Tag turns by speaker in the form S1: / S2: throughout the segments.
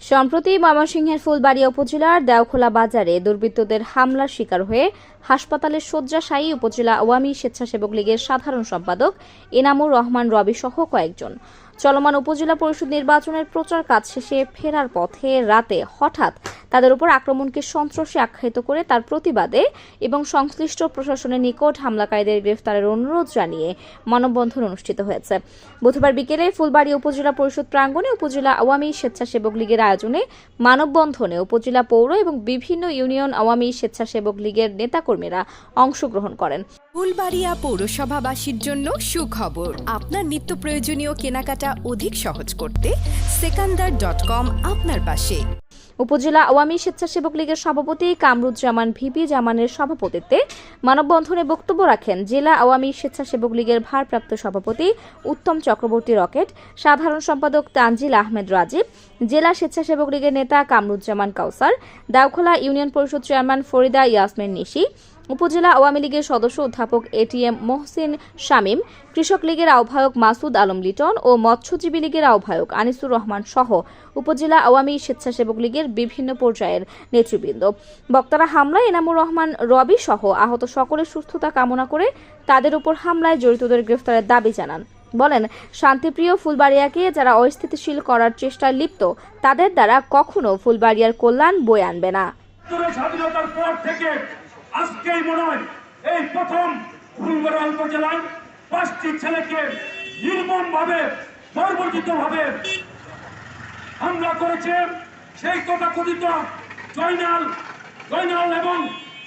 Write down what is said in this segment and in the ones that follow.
S1: সম্প্রতি ময়মনসিংহের ফুলবাড়িয়া উপজেলার দেওখোলা বাজারে দুর্বৃত্তদের হামলার শিকার হয়ে হাসপাতালের শয্যাশায়ী উপজেলা আওয়ামী স্বেচ্ছাসেবক লীগের সাধারণ সম্পাদক এনামুর রহমান রবি সহ কয়েকজন। চলমান উপজেলা পরিষদ নির্বাচনের প্রচার কাজ শেষে ফেরার পথে রাতে হঠাৎ তাদের উপর আক্রমণকে সন্ত্রাসী আখ্যায়িত করে তার প্রতিবাদে এবং সংশ্লিষ্ট প্রশাসনের নিকট হামলাকারীদের গ্রেফতারের অনুরোধ জানিয়ে মানববন্ধন অনুষ্ঠিত হয়েছে। বুধবার বিকেলে ফুলবাড়ী উপজেলা পরিষদ প্রাঙ্গণে উপজেলা আওয়ামী স্বেচ্ছাসেবক লীগের আয়োজনে মানববন্ধনে উপজেলা পৌর এবং বিভিন্ন ইউনিয়ন আওয়ামী স্বেচ্ছাসেবক লীগের নেতাকর্মীরা অংশগ্রহণ করেন।
S2: ফুলবাড়িয়া পৌরসভাবাসীর জন্য সুখবর। আপনার নিত্য প্রয়োজনীয় কেনাকাটা অধিক সহজ করতে সেকান্দার ডট কম আপনার পাশে।
S1: উপজেলা আওয়ামী স্বেচ্ছাসেবক লীগের সভাপতি কামরুজ্জামান ভিপি জামানের সভাপতিত্বে মানববন্ধনে বক্তব্য রাখেন জেলা আওয়ামী স্বেচ্ছাসেবক লীগের ভারপ্রাপ্ত সভাপতি উত্তম চক্রবর্তী রকেট, সাধারণ সম্পাদক তানজিল আহমেদ রাজীব, জেলা স্বেচ্ছাসেবক লীগের নেতা কামরুজ্জামান কাউসার, দাউখোলা ইউনিয়ন পরিষদ চেয়ারম্যান ফরিদা ইয়াসমিন নিশি উপজেলা আওয়ামী লীগের সদস্য অধ্যাপক এটিএম মোহসিন শামীম, কৃষক লীগের আহ্বায়ক মাসুদ আলম লিটন ও মৎস্যজীবী লীগের আহ্বায়ক আনিসুর রহমান সহ উপজেলা আওয়ামী স্বেচ্ছাসেবক লীগের বিভিন্ন পর্যায়ের নেতৃবৃন্দ। বক্তারা হামলায় এনামুর রহমান রবি সহ আহত সকলের সুস্থতা কামনা করে তাদের উপর হামলায় জড়িতদের গ্রেফতারের দাবি জানান। বলেন, শান্তিপ্রিয় ফুলবাড়িয়াকে যারা অস্থিতিশীল করার চেষ্টায় লিপ্ত, তাদের দ্বারা কখনো ফুলবাড়িয়ার কল্যাণ বয়ে আনবে না।
S3: স্বাধীনতার পর থেকে আজকেই মনে হয় এই প্রথম ফুলগড়া উপজেলায় পাঁচটি ছেলেকে নির্মম ভাবে বর্বরিত ভাবে হামলা করেছে। সেই তথাকথিত জয়নাল জয়নাল এবং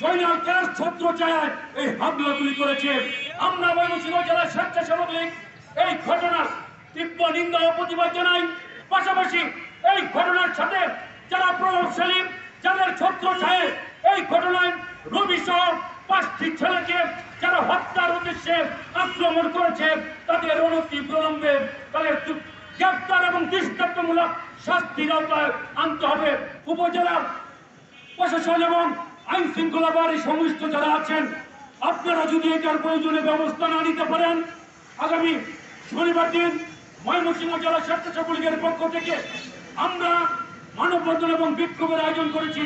S3: জয়নাল কার ছত্র চায় এই হামলাগুলি করেছে। আমরা ময়মনসিংহ জেলার স্বেচ্ছাসেবক লীগ এই ঘটনার তীব্র নিন্দা ও প্রতিবাদ জানাই। পাশাপাশি এই ঘটনার সাথে যারা প্রভাবশালী, যাদের ছত্র ছায়ে এই ঘটনায় রবি সহ পাঁচটি ছেলেকে যারা হত্যার উদ্দেশ্যে আক্রমণ করেছে, তাদের অনতি বিলম্বে তাদের গ্রেপ্তার এবং দৃষ্টান্তমূলক শাস্তির আওতায় আনতে হবে। উপজেলার প্রশাসন এবং আইন শৃঙ্খলা বাহিনী সংশ্লিষ্ট যারা আছেন, আপনারা যদি এটার প্রয়োজনে ব্যবস্থা না নিতে পারেন, আগামী শনিবার দিন ময়মনসিংহ জেলা স্বেচ্ছাসেবক পক্ষ থেকে আমরা মানববন্ধন এবং বিক্ষোভের আয়োজন করেছি।